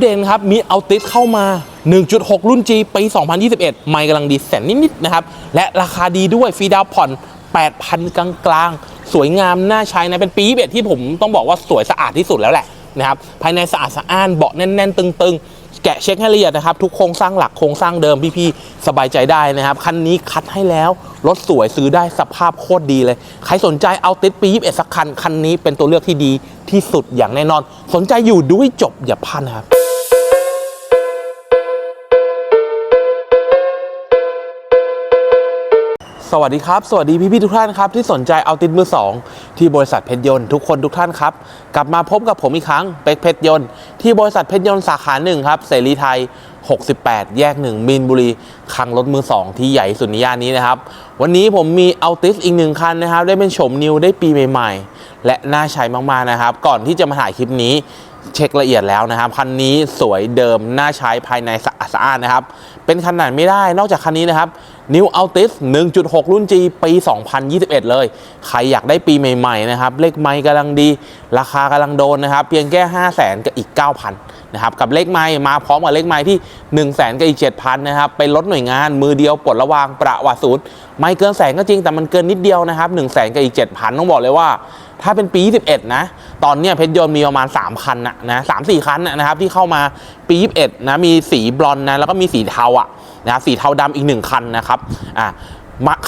เด่นครับ มีเอาติสเข้ามา 1.6 รุ่น G ปี 2021 ไม่กำลังดีแสนนิดๆนะครับ และราคาดีด้วยฟรีดาวน์ผ่อน 8,000 กลางๆ สวยงามน่าใช้นะ เป็นปีเบ็ดที่ผมต้องบอกว่าสวยสะอาดที่สุดแล้วแหละนะครับ ภายในสะอาดสะอ้านเบาะแน่น ๆ ตึง ๆ แกะเช็คให้ละเอียดนะครับทุกโครงสร้างหลักโครงสร้างเดิมพี่ๆสบายใจได้นะครับคันนี้คัดให้แล้วรถสวยซื้อได้สภาพโคตรดีเลย ใครสนใจเอาติดปี21สักคันคันนี้เป็นตัวเลือกที่ดีที่สุดอย่างแน่นอน สนใจอยู่ดูให้จบอย่าพลาดนะครับ สวัสดีครับ สวัสดีพี่ๆทุกท่านครับ ที่สนใจเอาติดมือ 2 ที่บริษัทเพชรยนต์ทุกคนทุกท่านครับ กลับมาพบกับผมอีกครั้งเป็กเพชรยนต์ที่บริษัทเพชรยนต์สาขาหนึ่งครับเสรีไทย 68 แยก 1 มีนบุรีคลังรถมือ 2 ที่ใหญ่สุดในย่านนี้นะครับ วันนี้ผมมีเอาติสอีกหนึ่งคันนะครับ ได้เป็นโฉมนิวได้ปีใหม่ๆ และน่าใช้มากๆนะครับ ก่อนที่จะมาถ่ายคลิปนี้เช็คละเอียดแล้วนะครับ คันนี้สวยเดิมน่าใช้ภายในสะอาดสะอานนะครับ เป็นคันไหนไม่ได้นอกจากคันนี้นะครับ New Altis 1.6 รุ่น G ปี 2021 เลย ใครอยากได้ปีใหม่ๆนะครับ เลขไม้กำลังดี ราคากำลังโดนนะครับ เพียงแค่ 5 0 0 0 0 0กับอีก 9,000นะครับ กับเลขไม้มาพร้อมกับเลขไม้ที่ 1 0 0 0 0 0กับอีก 7,000นะครับ เป็นรถหน่วยงานมือเดียวปลดระวางประวัติศูนย์ ไม่เกินแสนก็จริงแต่มันเกินนิดเดียวนะครับ1 0 0 0 0 0กับอีก 7,000 ต้องบอกเลยว่าถ้าเป็นปี 21 นะ ตอนนี้เพชรยนต์มีประมาณ 3 คันนะนะสามสี่คันนะครับที่เข้ามาปี 21 นะ มีสีบลอนด์นะ แล้วก็มีสีเทาอะ นะสีเทาดำอีก 1 คันนะครับอะ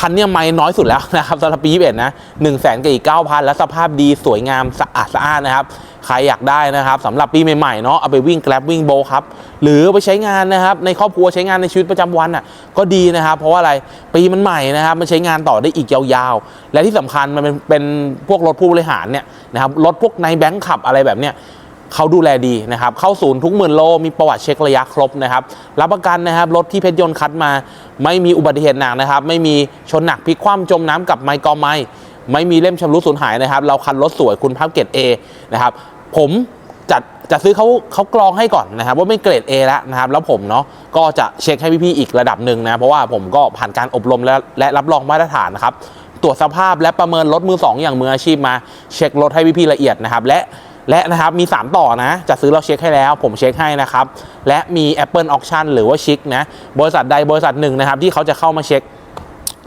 คันเนี้ยไม่น้อยสุดแล้วนะครับสำหรับปี21นะ1 0 0 0 0 0กับอีก9,000แล้วสภาพดีสวยงามสะอาดสะอานนะครับ ใครอยากได้นะครับสำหรับปีใหม่ๆเนาะเอาไปวิ่งแกลบวิ่งโบครับ หรือไปใช้งานนะครับ ในครอบครัวใช้งานในชีวิตประจำวันอะก็ดีนะครับ เพราะว่าอะไรปีมันใหม่นะครับ มันใช้งานต่อได้อีกยาวๆ และที่สำคัญมันเป็นเป็นพวกรถผู้บริหารเนี่ยนะครับรถพวกในแบงค์ขับอะไรแบบเนี้ย เขาดูแลดีนะครับ เข้าศูนย์ทุกหมื่นโล มีประวัติเช็คระยะครบนะครับ รับประกันนะครับ รถที่เพชรยนต์คัดมา ไม่มีอุบัติเหตุหนักนะครับ ไม่มีชนหนักพลิกคว่ำจมน้ำกับไมค์กอไม้ไม่มีเล่มชำรุดสูญหายนะครับ เราคันรถสวยคุณภาพเกรด A นะครับ ผมจัดจะซื้อเขาเขากรองให้ก่อนนะครับ ว่าไม่เกรด A แล้วนะครับ แล้วผมเนาะก็จะเช็คให้พี่ๆอีกระดับหนึ่งนะ เพราะว่าผมก็ผ่านการอบรมและและรับรองมาตรฐานนะครับ ตรวจสภาพและประเมินรถมือ 2 อย่างมืออาชีพมา เช็ครถให้พี่ๆละเอียดนะครับ และ และนะครับมี 3 ต่อนะ จะซื้อเราเช็คให้แล้ว ผมเช็คให้นะครับ และมี Apple Auction หรือว่าชิคนะ บริษัทใดบริษัทหนึ่งนะครับ ที่เขาจะเข้ามาเช็ค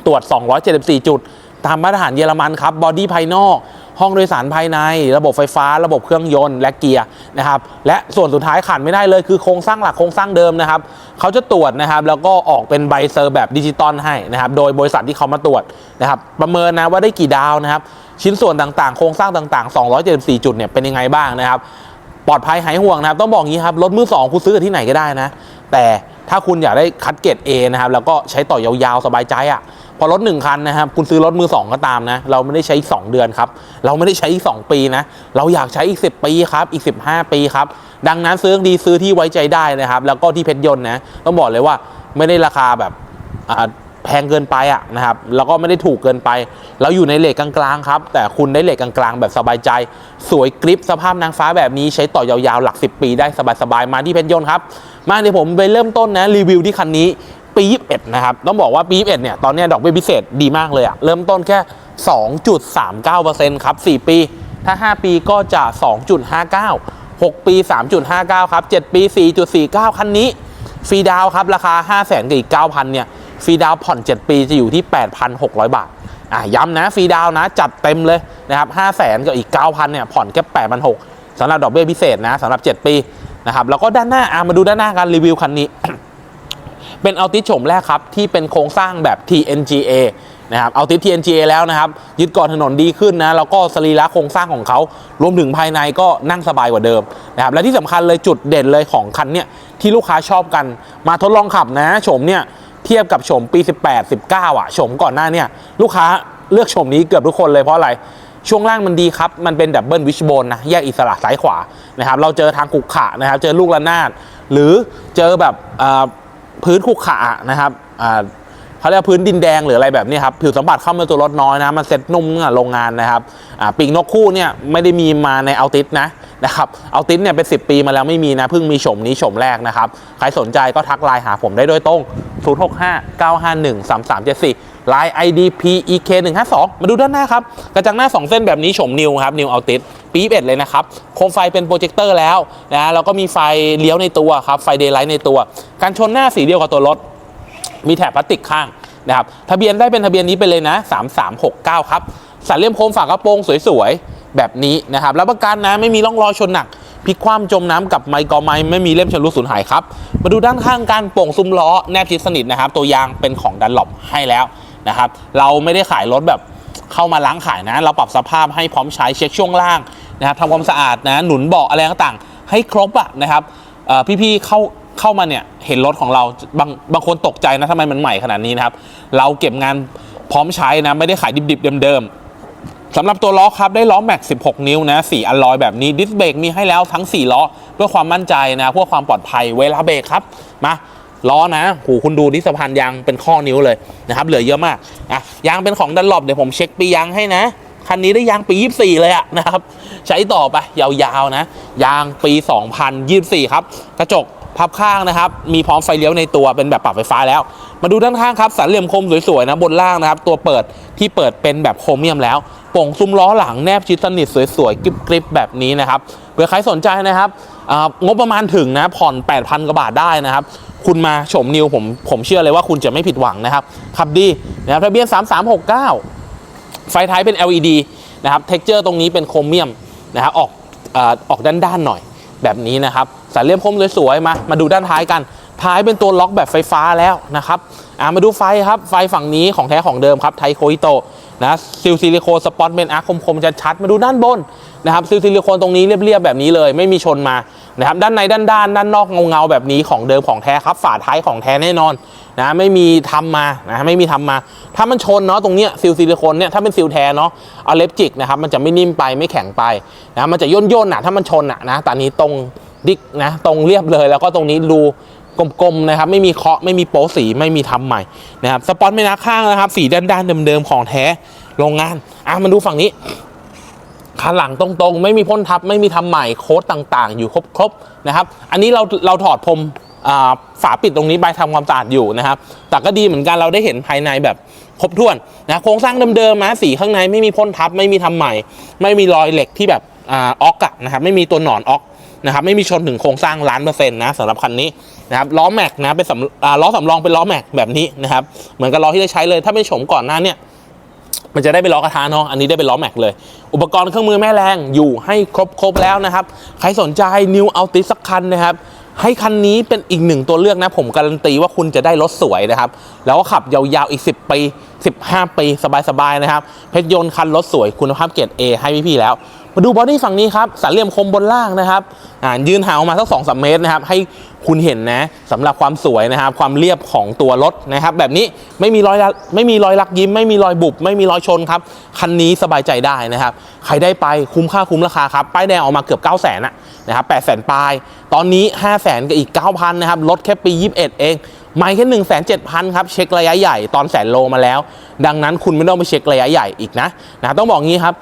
ตรวจ 274 จุด ตามมาตรฐานเยอรมันครับบอดี้ภายนอกห้องโดยสารภายใน ระบบไฟฟ้า ระบบเครื่องยนต์และเกียร์นะครับและส่วนสุดท้ายขาดไม่ได้เลยคือโครงสร้างหลักโครงสร้างเดิมนะครับเขาจะตรวจนะครับแล้วก็ออกเป็นใบเซอร์แบบดิจิตอลให้นะครับโดยบริษัทที่เขามาตรวจนะครับประเมินนะว่าได้กี่ดาวนะครับ ชิ้นส่วนต่างๆ โครงสร้างต่าง ๆ 274 จุดเนี่ยเป็นยังไงบ้างนะครับ ปลอดภัยหายห่วงนะครับ ต้องบอกงี้ครับ รถมือสองคุณซื้อที่ไหนก็ได้นะ แต่ถ้าคุณอยากได้คัดเกรด A นะครับ แล้วก็ใช้ต่อยาวๆ สบายใจอะ่ะ พอรถ1คันนะครับ คุณซื้อรถมือ 2 ก็ตามนะ เราไม่ได้ใช้อีก 2 เดือนครับ เราไม่ได้ใช้อีก 2 ปีนะ เราอยากใช้อีก 10 ปีครับ อีก 15 ปีครับ ดังนั้นซื้อดีซื้อที่ไว้ใจได้นะครับ แล้วก็ที่เพชรยนต์นะ ต้องบอกเลยว่าไม่ได้ราคาแบบอ่า แพงเกินไปอะนะครับแล้วก็ไม่ได้ถูกเกินไปเราอยู่ในเลทกลางๆครับแต่คุณได้เลทกลางๆแบบสบายใจ สวยกริปสภาพนางฟ้าแบบนี้ใช้ต่อยาวๆหลัก 10 ปีได้สบายๆมาที่เพชรยนต์ครับ มาเดี๋ยวผมไปเริ่มต้นนะรีวิวที่คันนี้ปี 21 นะครับ ต้องบอกว่าปี 21 เนี่ย ตอนนี้ดอกเบี้ยพิเศษดีมากเลยอะเริ่มต้นแค่ 2.39%ครับ 4 ปี ถ้า 5 ปีก็จะ 2.59 6 ปี 3.59 ครับ 7 ปี 4.49 คันนี้ ฟรีดาวครับ ราคา 5 0 0 0 0 0กับอีก9,000 เนี่ย ฟรีดาวผ่อน 7 ปีจะอยู่ที่ 8,600 บาทอะย้ำนะฟรีดาวนะจัดเต็มเลยนะครับ5 0 0 0 0 0กับอีก 9,000เนี่ยผ่อนแค่8,600สำหรับดอกเบี้ยพิเศษนะสำหรับ 7 ปีนะครับแล้วก็ด้านหน้าอะมาดูด้านหน้าการรีวิวคันนี้ เป็นเอาติสโฉมแรกครับ ที่เป็นโครงสร้างแบบ TNGA นะครับเอาติส TNGA แล้วนะครับยึดเกาะถนนดีขึ้นนะแล้วก็สรีระโครงสร้างของเขารวมถึงภายในก็นั่งสบายกว่าเดิมนะครับและที่สำคัญเลยจุดเด่นเลยของคันเนี่ยที่ลูกค้าชอบกัน มาทดลองขับนะโฉมเนี่ย ทียบกับโฉมปี 18 19 อะโฉมก่อนหน้าเนี่ยลูกค้าเลือกโฉมนี้เกือบทุกคนเลยเพราะอะไร ช่วงล่างมันดีครับ มันเป็นดับเบิลวิชโบนนะแยกอิสระซ้ายขวานะครับเราเจอทางขุกขะนะครับเจอลูกระนาดหรือเจอแบบพื้นขุกขะนะครับ เขาเรียกพื้นดินแดงหรืออะไรแบบนี้ครับผิวสัมผัสเข้ามาตัวรถน้อยนะมันเซ็ตนุ่มตั้งแต่โรงงานนะครับปีกนกคู่เนี่ยไม่ได้มีมาในเอาติสนะนะครับเอาติสเนี่ยเป็น 10 ปีมาแล้วไม่มีนะเพิ่งมีโฉมนี้โฉมแรกนะครับใครสนใจก็ทักไลน์หาผมได้โดยตรง 065 951 3374ไลน์ ID PEK 152มาดูด้านหน้าครับกระจังหน้า 2 เส้นแบบนี้โฉมนิวครับนิวเอาติสปี21เลยนะครับ โคมไฟเป็นโปรเจคเตอร์แล้วนะแล้วก็มีไฟเลี้ยวในตัวครับ ไฟเดย์ไลท์ในตัว การชนหน้าสีเดียวกับตัวรถ มีแถบพลาสติกข้างนะครับทะเบียนได้เป็นทะเบียนนี้ไปเลยนะ 3369 ครับสันเลี่ยมโคมฝากระโปรงสวยๆ แบบนี้นะครับแล้วประกันนะไม่มีร่องรอยชนหนักพลิกคว่ำจมน้ำกับไมค์กอไม้ไม่มีเล่มชำรุดสูญหายครับ มาดูด้านข้างการโป่งซุ้มล้อแนบชิดสนิทนะครับ ตัวยางเป็นของดันหลบให้แล้วนะครับ เราไม่ได้ขายรถแบบเข้ามาล้างขายนะ เราปรับสภาพให้พร้อมใช้เช็คช่วงล่างนะครับทำความสะอาดนะ หนุนเบาะอะไรต่างๆ ให้ครบอะนะครับพี่ๆเข้า เข้ามาเนี่ยเห็นรถของเราบางบางคนตกใจนะทำไมมันใหม่ขนาดนี้นะครับ เราเก็บงานพร้อมใช้นะ ไม่ได้ขายดิบๆเดิมๆสำหรับตัวล้อครับ ได้ล้อแม็ก 16 นิ้วนะสีอลลอยแบบนี้ดิสเบรกมีให้แล้วทั้ง 4 ล้อ เพื่อความมั่นใจนะเพื่อความปลอดภัยเวลาเบรกครับมาล้อนะหูคุณดูที่สะพานยางเป็นข้อนิ้วเลยนะครับ เหลือเยอะมากอะยางเป็นของดันหลบเดี๋ยวผมเช็คปียางให้นะคันนี้ได้ยางปี 24 เลยอะนะครับ ใช้ต่อไปยาวๆนะ ยางปี 2024 ครับ กระจก พับข้างนะครับ มีพร้อมไฟเลี้ยวในตัวเป็นแบบปรับไฟฟ้าแล้ว มาดูด้านข้างครับสันเหลี่ยมคมสวยๆนะบนล่างนะครับ ตัวเปิดที่เปิดเป็นแบบโครเมียมแล้วโป่งซุ้มล้อหลังแนบชิดสนิทสวยๆกริบๆแบบนี้นะครับเผื่อใครสนใจนะครับงบประมาณถึงนะผ่อน 8,000กว่าบาทได้นะครับ คุณมาชมนิวผมผมเชื่อเลยว่าคุณจะไม่ผิดหวังนะครับขับดีนะครับทะเบียน 3369 ไฟท้ายเป็น LED นะครับเท็กเจอร์ตรงนี้เป็นโครเมียมนะครับออกออกด้านๆหน่อย แบบนี้นะครับสันเลี่ยมคมสวยๆมา มาดูด้านท้ายกัน ท้ายเป็นตัวล็อกแบบไฟฟ้าแล้วนะครับอ่ามาดูไฟครับ ไฟฝั่งนี้ของแท้ของเดิมครับไทโคอิโต นะซิลซิลิโคนสปอตเป็นอาร์คคมๆชัดๆมาดูด้านบนนะครับซิลซิลิโคนตรงนี้เรียบๆแบบนี้เลย ไม่มีชนมานะครับด้านในด้านด้านด้านนอกเงาๆแบบนี้ของเดิมของแท้ครับฝาท้ายของแท้แน่นอนนะไม่มีทำมานะไม่มีทำมา ถ้ามันชนเนาะตรงเนี้ยซิลซิลิโคนเนี่ยถ้าเป็นซิลแท้เนาะเอาเล็บจิกนะครับมันจะไม่นิ่มไปไม่แข็งไปนะมันจะย่นย่นอะถ้ามันชนอะนะแต่อันนี้ตรงดิกนะตรงเรียบเลยแล้วก็ตรงนี้รู กลมๆนะครับ ไม่มีเคาะไม่มีโป๊สีไม่มีทำใหม่นะครับสปอนไม่นักข้างนะครับสีด้านๆเดิมๆของแท้โรงงานอะมาดูฝั่งนี้ขาหลังตรงๆ ไม่มีพ่นทับ ไม่มีทำใหม่โค้ดต่างๆ อยู่ครบๆนะครับ อันนี้เราเราถอดพรมฝาปิดตรงนี้ไปทำความสะอาดอยู่นะครับ แต่ก็ดีเหมือนกันเราได้เห็นภายในแบบครบถ้วนนะโครงสร้างเดิมๆนะสีข้างในไม่มีพ่นทับ ไม่มีทำใหม่ ไม่มีรอยเหล็กที่แบบอ่าออกอะนะครับไม่มีตัวหนอนออก นะครับไม่มีชนถึงโครงสร้างล้านเปอร์เซ็นต์นะสำหรับคันนี้นะครับล้อแม็กนะเป็นสำล้อสำรองเป็นล้อแม็กแบบนี้นะครับเหมือนกับล้อที่ได้ใช้เลย ถ้าไม่โฉมก่อนหน้าเนี่ยมันจะได้เป็นล้อกระทะเนาะ อันนี้ได้เป็นล้อแม็กเลย อุปกรณ์เครื่องมือแม่แรงอยู่ให้ครบครบแล้วนะครับ ใครสนใจนิวเอาติสักคันนะครับ ให้คันนี้เป็นอีกหนึ่งตัวเลือกนะ ผมการันตีว่าคุณจะได้รถสวยนะครับ แล้วก็ขับยาวๆอีก 10 ปี 15 ปี สบายๆนะครับ เพชรยนต์คันรถสวยคุณภาพเกรด A ให้พี่ๆแล้ว มาดูบอดี้ฝั่งนี้ครับสันเหลี่ยมคมบนล่างนะครับอ่ายืนห่างออกมาสักสองสามเมตรนะครับให้คุณเห็นนะสำหรับความสวยนะครับ ความเรียบของตัวรถนะครับ แบบนี้ไม่มีรอยละไม่มีรอยลักยิ้ม ไม่มีรอยบุบ ไม่มีรอยชนครับ คันนี้สบายใจได้นะครับ ใครได้ไปคุ้มค่าคุ้มราคาครับ ป้ายแดงออกมาเกือบ 9 0 0 0 0นนะนะครับ8 0 0 0 0ปลาย ตอนนี้ 5 0 0 0 0 0กับอีก 9,000 นะครับ ลดแค่ปี 21 เอง ไม่แค่1 7 0 0 0ครับ เช็คระยะใหญ่ตอนแสนโลมาแล้ว ดังนั้นคุณไม่ต้องไปเช็คระยะใหญ่อีกนะนะต้องบอกงี้ครับ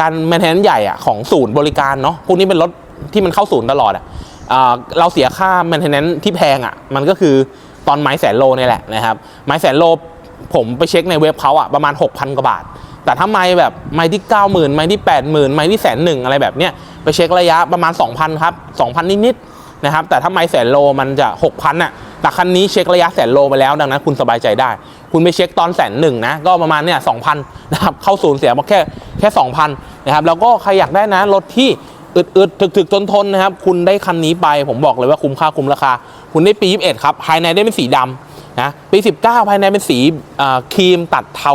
การแมนเทนใหญ่อะของศูนย์บริการเนาะพวกนี้เป็นรถที่มันเข้าศูนย์ตลอดอะเอ่อเราเสียค่าแมนเทนแนนที่แพงอะมันก็คือตอนไม้แสนโลนี่แหละนะครับไม้แสนโลผมไปเช็คในเว็บเขาอะประมาณ 6,000 กว่าบาท แต่ถ้าไม้แบบไม้ที่ 90,000 ไม้ที่ 80,000 ไม้ที่แสนหนึ่งอะไรแบบเนี้ยไปเช็คระยะประมาณ 2,000 ครับ 2,000 นิดๆ นะครับ แต่ถ้าไม้แสนโลมันจะ 6,000อะแต่คันนี้เช็คระยะแสนโลไปแล้วดังนั้นคุณสบายใจได้ คุณไปเช็คตอนแสนหนึ่งนะ ก็ประมาณเนี่ยสองพันนะครับเข้าศูนย์เสียมาแค่แค่สองพันนะครับแล้วก็ใครอยากได้นะรถที่อึดๆถึกๆทนๆนนะครับ คุณได้คันนี้ไป ผมบอกเลยว่าคุ้มค่าคุ้มราคา คุณได้ปี 21 ครับ ภายในได้เป็นสีดำนะปี 19 ภายในเป็นสีครีมตัดเทา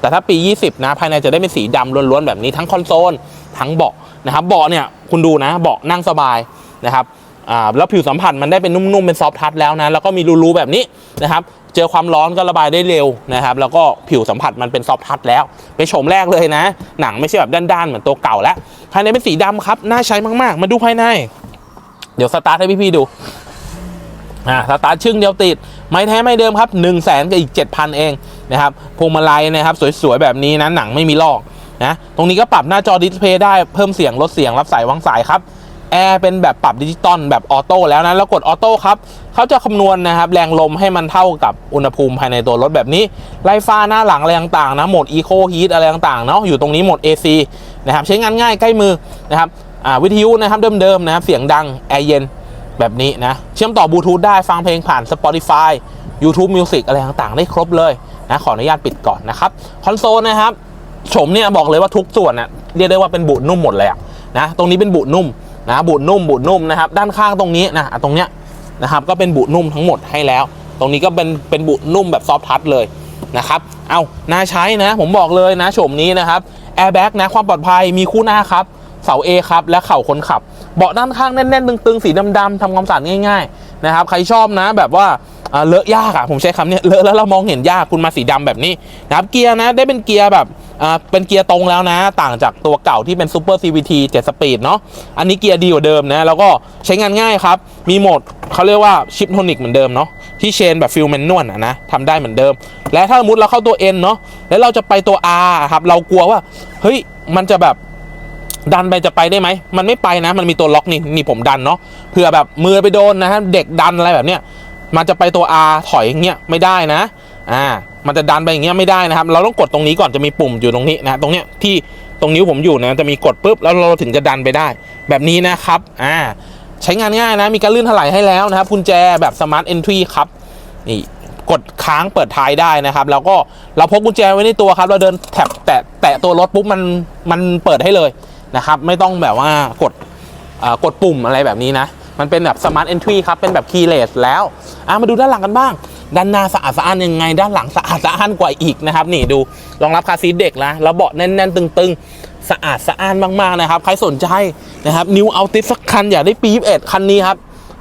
แต่ถ้าปี 20 นะ ภายในจะได้เป็นสีดำล้วนๆแบบนี้ทั้งคอนโซลทั้งเบาะนะครับเบาะเนี่ยคุณดูนะเบาะนั่งสบายนะครับ อ่าแล้วผิวสัมผัสมันได้เป็นนุ่มๆเป็นซอฟทัชแล้วนะแล้วก็มีรูๆแบบนี้นะครับเจอความร้อนก็ระบายได้เร็วนะครับ แล้วก็ผิวสัมผัสมันเป็นซอฟทัชแล้วเป็นโฉมแรกเลยนะ หนังไม่ใช่แบบด้านๆเหมือนตัวเก่าแล้ว ภายในเป็นสีดำครับน่าใช้มากๆ มาดูภายใน เดี๋ยวสตาร์ทให้พี่ๆดูอ่าสตาร์ทชึ่งเดียวติด ไม้แท้ไม่เดิมครับ1นึ่งแสนกับอีก 7,000 เองนะครับพวงมาลัยนะครับ สวยๆ แบบนี้นะหนังไม่มีลอกนะตรงนี้ก็ปรับหน้าจอดิสเพย์ได้เพิ่มเสียงลดเสียงรับสายวางสายครับ แอร์เป็นแบบปรับดิจิตอลแบบออโต้แล้วนะแล้วกดออโต้ครับเขาจะคำนวณนะครับแรงลมให้มันเท่ากับอุณหภูมิภายในตัวรถแบบนี้ไล่ฟ้าหน้าหลังอะไรต่างๆนะโหมดอีโคฮีทอะไรต่างๆเนาะอยู่ตรงนี้โหมด AC นะครับใช้งานง่ายใกล้มือนะครับวิทยุนะครับเดิมๆนะครับเสียงดังแอร์เย็นแบบนี้นะเชื่อมต่อบลูทูธได้ฟังเพลงผ่าน Spotify YouTube Music อะไรต่างๆ ได้ครบเลยนะขออนุญาตปิดก่อนนะครับคอนโซลนะครับโฉมเนี่ยบอกเลยว่าทุกส่วนน่ะเรียกได้ว่าเป็นบุนุ่มหมดเลยนะตรงนี้เป็นบุนุ่ม นะบุนุ่มบุนุ่มนะครับ ด้านข้างตรงนี้นะตรงเนี้ยนะครับก็เป็นบุนุ่มทั้งหมดให้แล้ว ตรงนี้ก็เป็นเป็นบุนุ่มแบบซอฟทัชเลยนะครับ เอาน่าใช้นะ ผมบอกเลยนะโฉมนี้นะครับแอร์แบ็กนะความปลอดภัยมีคู่หน้าครับเสา A ครับและเข่าคนขับ เบาะด้านข้างแน่นๆตึงๆ สีดำๆทำความสะอาดง่ายๆนะครับใครชอบนะแบบว่า เลอะยากอะผมใช้คำเนี้ยเลอะแล้วเรามองเห็นยากคุณมาสีดำแบบนี้นะครับเกียร์นะได้เป็นเกียร์แบบเป็นเกียร์ตรงแล้วนะ ต่างจากตัวเก่าที่เป็น Super CVT 7 สปีดเนาะอันนี้เกียร์ดีกว่าเดิมนะ แล้วก็ใช้งานง่ายครับ มีโหมดเขาเรียกว่าชิปโทนิกเหมือนเดิมเนาะที่เชนแบบฟิลแมนนวลอะนะทำได้เหมือนเดิม และถ้าสมมติเราเข้าตัว N เนาะแล้วเราจะไปตัว R ครับเรากลัวว่าเฮ้ยมันจะแบบดันไปจะไปได้ไหม มันไม่ไปนะ มันมีตัวล็อกนี่นี่ผมดันเนาะเผื่อแบบมือไปโดนนะฮะเด็กดันอะไรแบบเนี้ย มันจะไปตัว R ถอยอย่างเงี้ยไม่ได้นะอ่ามันจะดันไปอย่างเงี้ยไม่ได้นะครับ เราต้องกดตรงนี้ก่อนจะมีปุ่มอยู่ตรงนี้นะตรงเนี้ยที่ตรงนิ้วผมอยู่นะจะมีกดปุ๊บแล้วเราถึงจะดันไปได้ แบบนี้นะครับอ่าใช้งานง่ายนะ มีการลื่นถลายให้แล้วนะครับกุญแจแบบ Smart Entry ครับนี่กดค้างเปิดท้ายได้นะครับ แล้วก็เราพกกุญแจไว้ในตัวครับ เราเดินแท็บแตะแตะตัวรถปุ๊บมันมันเปิดให้เลยนะครับ ไม่ต้องแบบว่ากดอ่ากดปุ่มอะไรแบบนี้นะ มันเป็นแบบ Smart Entry ครับ เป็นแบบ Keyless แล้วอะมาดูด้านหลังกันบ้าง ด้านหน้าสะอาดสะอ้านยังไง ด้านหลังสะอาดสะอ้านกว่าอีกนะครับ นี่ดูรองรับคาซีเด็กนะแล้วเบาะแน่นๆ ตึงๆ สะอาดสะอ้านมากๆนะครับ ใครสนใจนะครับนิวเอาติสสักคันอยากได้ปี21คันนี้ครับ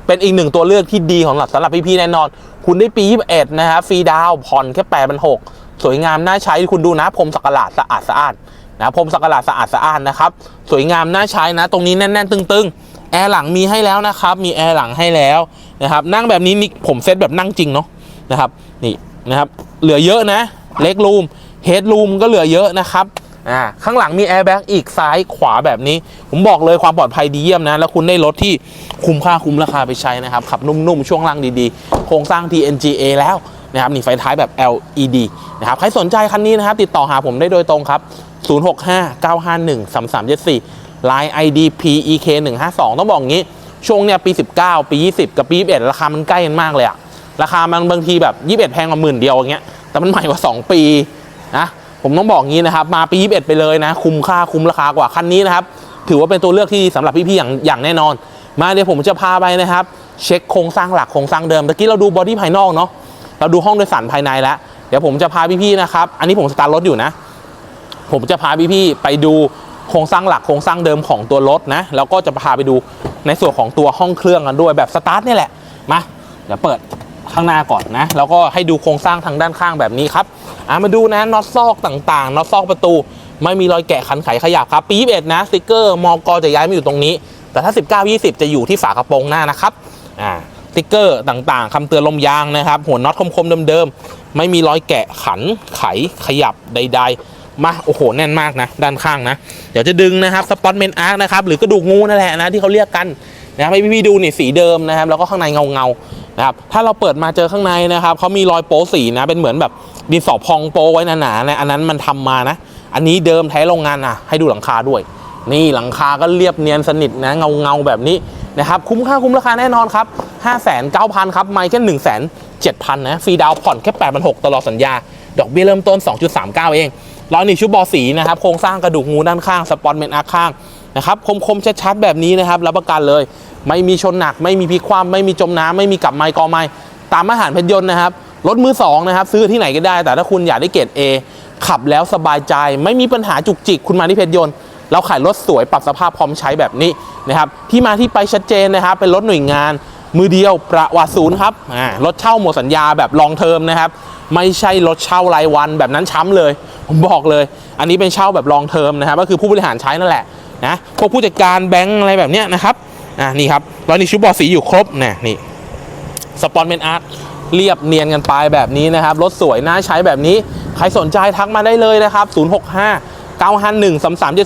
เป็นอีกหนึ่งตัวเลือกที่ดีของหลักสำหรับพี่ๆแน่นอน คุณได้ปี21นะครับฟรีดาวผ่อนแค่8 6 0 0สวยงามน่าใช้คุณดูนะพรมสักหลาดสะอาดสะอ้าดนะพรมสักหลาดสะอาดสะอ้าดนะครับสวยงามน่าใช้นะ ตรงนี้แน่นๆ ตึงๆ แอร์หลังมีให้แล้วนะครับ มีแอร์หลังให้แล้วนะครับนั่งแบบนี้นี่ผมเซตแบบนั่งจริงเนาะนะครับนี่นะครับเหลือเยอะนะเล็กรูมเฮดรูมก็เหลือเยอะนะครับอ่าข้างหลังมีแอร์แบ็กอีกซ้ายขวาแบบนี้ ผมบอกเลยความปลอดภัยดีเยี่ยมนะ แล้วคุณได้รถที่คุ้มค่าคุ้มราคาไปใช้นะครับ ขับนุ่มๆ ช่วงล่างดีๆ โครงสร้าง TNGA แล้วนะครับนี่ไฟท้ายแบบ LED นะครับ ใครสนใจคันนี้นะครับ ติดต่อหาผมได้โดยตรงครับ 0659513374 Line ID PEK 152ต้องบอกงี้ ช่วงเนี้ยปี 19 ปี 20 กับปี 21 ราคามันใกล้กันมากเลยอะราคามันบางทีแบบ 21 แพงกว่าหมื่นเดียวอย่างเงี้ยแต่มันใหม่กว่า 2 ปีนะผมต้องบอกงี้นะครับ มาปี 21 ไปเลยนะ คุ้มค่าคุ้มราคากว่าคันนี้นะครับ ถือว่าเป็นตัวเลือกที่ดีสำหรับพี่ๆอย่างอย่างแน่นอน มาเดี๋ยวผมจะพาไปนะครับ เช็คโครงสร้างหลักโครงสร้างเดิมตะกี้เราดูบอดี้ภายนอกเนาะเราดูห้องโดยสารภายในแล้วเดี๋ยวผมจะพาพี่ๆนะครับ อันนี้ผมสตาร์ทรถอยู่นะ ผมจะพาพี่ๆไปดู โครงสร้างหลักโครงสร้างเดิมของตัวรถนะแล้วก็จะพาไปดูในส่วนของตัวห้องเครื่องกันด้วยแบบสตาร์ทนี่แหละมาเดี๋ยวเปิดข้างหน้าก่อนนะแล้วก็ให้ดูโครงสร้างทางด้านข้างแบบนี้ครับอะมาดูนะน็อตซอกต่างๆน็อตซอกประตู ไม่มีรอยแกะขันไขขยับครับปี21นะสติกเกอร์มอกจะย้ายมาอยู่ตรงนี้ แต่ถ้า 19 20 จะอยู่ที่ฝากระโปรงหน้านะครับอ่าสติกเกอร์ต่างๆคำเตือนลมยางนะครับหัวน็อตคมๆเดิมๆไม่มีรอยแกะขันไขขยับใด ๆ มาโอ้โหแน่นมากนะด้านข้างนะ เดี๋ยวจะดึงนะครับสปอตเมนอาร์คนะครับหรือกระดูกงูนั่นแหละนะที่เขาเรียกกันนะครับให้พี่ๆดูนี่สีเดิมนะครับ แล้วก็ข้างในเงาเงานะครับถ้าเราเปิดมาเจอข้างในนะครับเขามีรอยโป๊สีนะเป็นเหมือนแบบดินสอพองโปไว้หนาๆนะอันนั้นมันทำมานะ อันนี้เดิมแท้โรงงานอะให้ดูหลังคาด้วย นี่หลังคาก็เรียบเนียนสนิทนะเงาเงาแบบนี้นะครับคุ้มค่าคุ้มราคาแน่นอนครับ5 9 0 0 0ครับไม่แค่1 7 0 0 0นะฟรีดาวน์ผ่อนแค่8 6 0 0ตลอดสัญญา ดอกเบี้ยเริ่มต้น 2.39 เอง ร้อยนี่ชุบบอสีนะครับโครงสร้างกระดูกงูด้านข้างสปอนเมนอาร์ข้างนะครับคมๆชัดๆแบบนี้นะครับรับประกันเลย ไม่มีชนหนัก ไม่มีพลิกคว่ำไม่มีจมน้ำไม่มีกลับไม้กอไม้ตามมาตรฐานเพชรยนต์นะครับรถมือสองนะครับซื้อที่ไหนก็ได้ แต่ถ้าคุณอยากได้เกรด A ขับแล้วสบายใจ ไม่มีปัญหาจุกจิกคุณมาที่เพชรยนต์เราขายรถสวยปรับสภาพพร้อมใช้แบบนี้นะครับที่มาที่ไปชัดเจนนะครับ เป็นรถหน่วยงานมือเดียวประวัติศูนย์ครับรถเช่าหมดสัญญาแบบลองเทอมนะครับ ไม่ใช่รถเช่ารายวันแบบนั้นช้ำเลย ผมบอกเลย อันนี้เป็นเช่าแบบลองเทอมนะครับก็คือผู้บริหารใช้นั่นแหละนะพวกผู้จัดการแบงก์อะไรแบบเนี้ยนะครับอ่านี่ครับร้อยนี่ชุบบอสีอยู่ครบนะนี่สปอนเมนอาร์ตเรียบเนียนกันไปแบบนี้นะครับรถสวยน่าใช้แบบนี้ ใครสนใจทักมาได้เลยนะครับ 065 951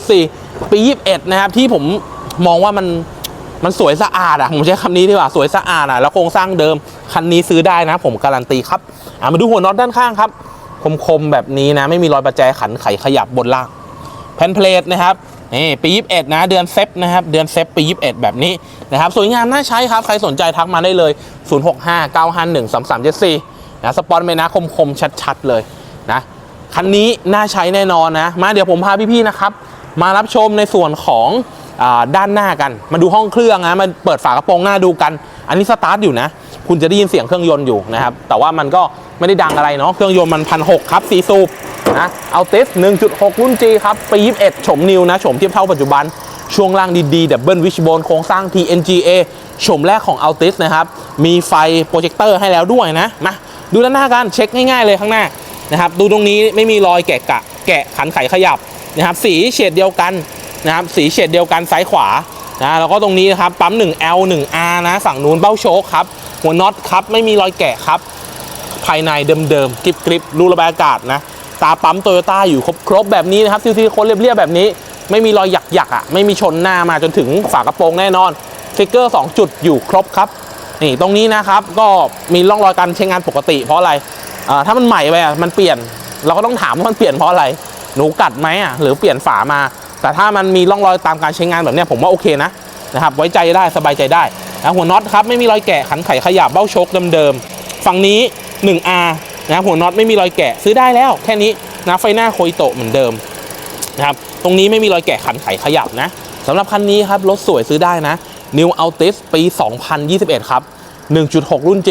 3374 ปี 21 นะครับ ที่ผมมองว่ามันมันสวยสะอาดอะผมใช้คำนี้ดีกว่าสวยสะอาดอะแล้วโครงสร้างเดิม คันนี้ซื้อได้นะผมการันตีครับอะมาดูหัวน็อตด้านข้างครับ คมๆแบบนี้นะ ไม่มีรอยประแจขันไขขยับบนล่างแผ่นเพลทนะครับนี่ปี21นะ เดือนเซฟนะครับ เดือนเซฟปียี21 แบบนี้นะครับ สวยงามน่าใช้ครับ ใครสนใจทักมาได้เลย 065 951 3374นะสปอนเมนะคมๆ ชัดๆ เลยนะคันนี้น่าใช้แน่นอนนะ มาเดี๋ยวผมพาพี่ๆนะครับ มารับชมในส่วนของอด้านหน้ากัน มาดูห้องเครื่องนะมาเปิดฝากระโปรงหน้าดูกัน อันนี้สตาร์ทอยู่นะ คุณจะได้ยินเสียงเครื่องยนต์อยู่นะครับ แต่ว่ามันก็ ไม่ได้ดังอะไรเนาะเครื่องยนต์มันพันหครับสีสูบนะเอาเทส1.6 รุ่น G ครับปี21โฉมนิวนะโฉมเทียบเท่าปัจจุบัน ช่วงล่างดีๆดับเบิลวิชโบนโครงสร้าง TNGA โฉมแรกของ Altis นะครับ มีไฟโปรเจคเตอร์ให้แล้วด้วยนะ มาดูด้านหน้ากันเช็คง่ายๆเลยข้างหน้านะครับ ดูตรงนี้ไม่มีรอยแกะกะแกะขันไขขยับนะครับ สีเฉดเดียวกันนะครับ สีเฉดเดียวกันซ้ายขวานะแล้วก็ตรงนี้นะครับปั๊ม 1L 1R นะ ฝั่งนู้นเบ้าโชคครับ หัวน็อตครับ ไม่มีรอยแกะครับ ภายในเดิมๆกริบกริบรูระบายอากาศนะ ตาปั๊มโตโยต้าอยู่ครบๆแบบนี้นะครับซิลซิลิโคนเรียบๆแบบนี้ ไม่มีรอยหยักๆอะไม่มีชนหน้ามาจนถึงฝากระโปรงแน่นอนสติกเกอร์ 2 จุดอยู่ครบครับนี่ตรงนี้นะครับก็มีร่องรอยการใช้งานปกติ เพราะอะไรอ่าถ้ามันใหม่ไปอะมันเปลี่ยน เราก็ต้องถามว่ามันเปลี่ยนเพราะอะไรหนูกัดไหมอะหรือเปลี่ยนฝามา แต่ถ้ามันมีร่องรอยตามการใช้งานแบบนี้ผมว่าโอเคนะนะครับไว้ใจได้สบายใจได้นะหัวน็อตครับไม่มีรอยแกะขันไขขยับเบ้าชคเดิมๆฝั่งนี้ 1R นะครับหัวน็อตไม่มีรอยแกะซื้อได้แล้วแค่นี้นะไฟหน้าโคยโตะเหมือนเดิมนะครับตรงนี้ไม่มีรอยแกะขันไขขยับนะสำหรับคันนี้ครับรถสวยซื้อได้นะ New Altis ปี 2021 ครับ 1.6 รุ่น G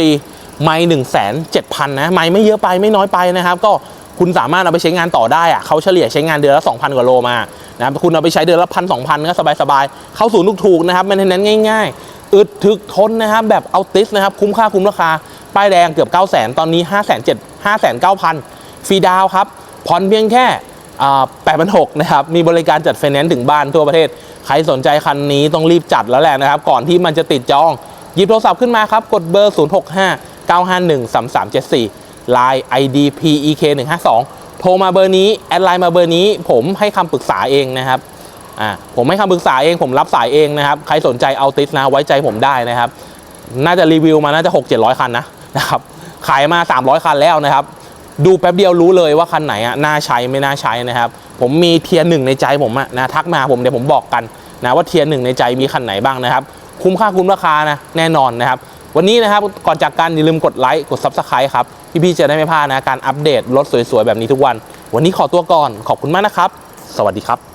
ไม่1 7 0 0 0 นะ ไม่ไม่เยอะไปไม่น้อยไปนะครับ ก็คุณสามารถเอาไปใช้งานต่อได้อะเขาเฉลี่ยใช้งานเดือนละ 2,000 กว่าโลมานะครับคุณเอาไปใช้เดือนละพันสองพันก็สบายๆ เข้าศูนย์ถูกๆนะครับมันเน้นง่าย ๆ อึดถึกทนนะครับ แบบเอาติสนะครับ คุ้มค่าคุ้มราคา ป้ายแดงเกือบ 9 0 0 0 0ตอนนี้ 5 7 0 0 0 5 9 0 0 0ฟรีดาวครับผ่อนเพียงแค่แปดพันหกนะครับ มีบริการจัดไฟแนนซ์ถึงบ้านทั่วประเทศ ใครสนใจคันนี้ต้องรีบจัดแล้วแหละนะครับ ก่อนที่มันจะติดจอง หยิบโทรศัพท์ขึ้นมาครับ กดเบอร์ 065 951 3374 Line ID PEK 152โทรมาเบอร์นี้ แอดไลน์มาเบอร์นี้ ผมให้คำปรึกษาเองนะครับ อ่า ผมให้คำปรึกษาเอง ผมรับสายเองนะครับ ใครสนใจเอาติสนะ ไว้ใจผมได้นะครับ น่าจะรีวิวมา น่าจะ 6 700 คันนะ นะครับขายมา 300 คันแล้วนะครับ ดูแป๊บเดียวรู้เลยว่าคันไหนอะน่าใช้ไม่น่าใช้นะครับ ผมมีเทียร์หนึ่งในใจผมอะนะทักมาผมเดี๋ยวผมบอกกันนะว่าเทียร์หนึ่งในใจมีคันไหนบ้างนะครับ คุ้มค่าคุ้มราคานะแน่นอนนะครับ วันนี้นะครับก่อนจากกันอย่าลืมกดไลค์กด Subscribe ครับพี่ๆจะได้ไม่พลาดนะการอัปเดตรถสวยๆแบบนี้ทุกวัน วันนี้ขอตัวก่อนขอบคุณมากนะครับ สวัสดีครับ